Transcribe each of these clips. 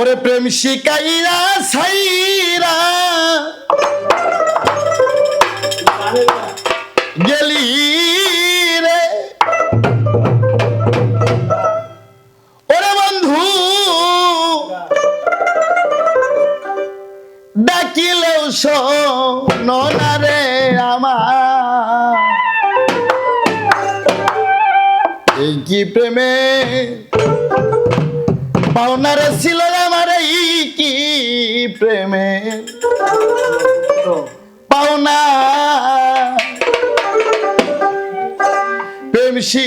ওরে প্রেম শিকাইরা সাইরা গেলি রে। ওরে বন্ধু ডাকিলেও শোনো না রে আমার। এই কি প্রেমে? পাওনার ছিল আমার এই কি প্রেমে? পাওনা। প্রেমসি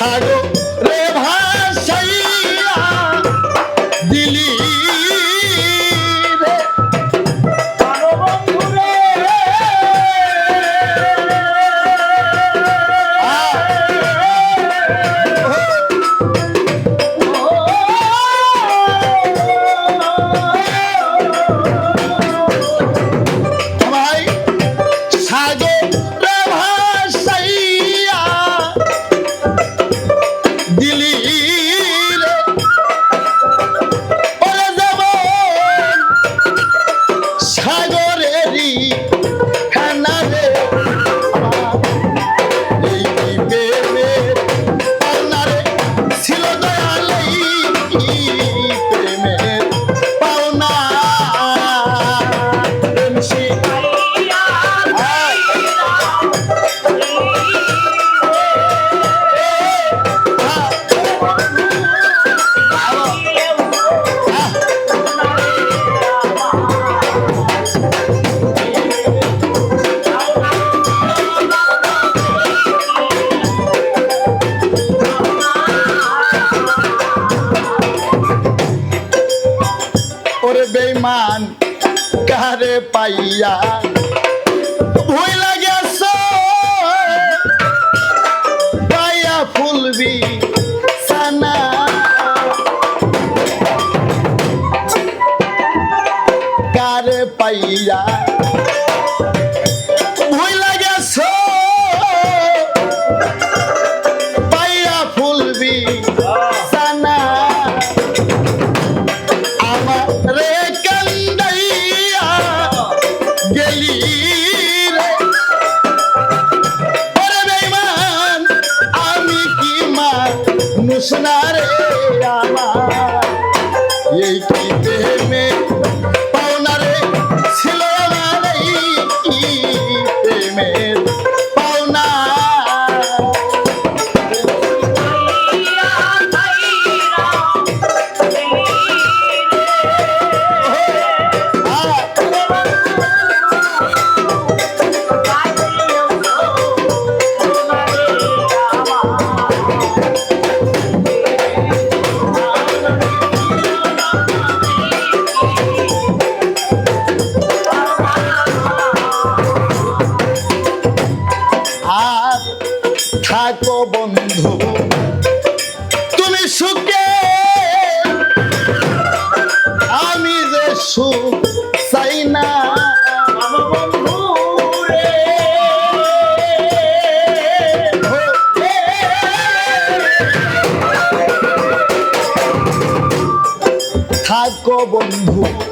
I Chicago. মান কারে পাইয়া ওই লাগে E aí, থাকো বন্ধু। তুমি সুখে। আমি যে সুখ চাই না। থাকো বন্ধু।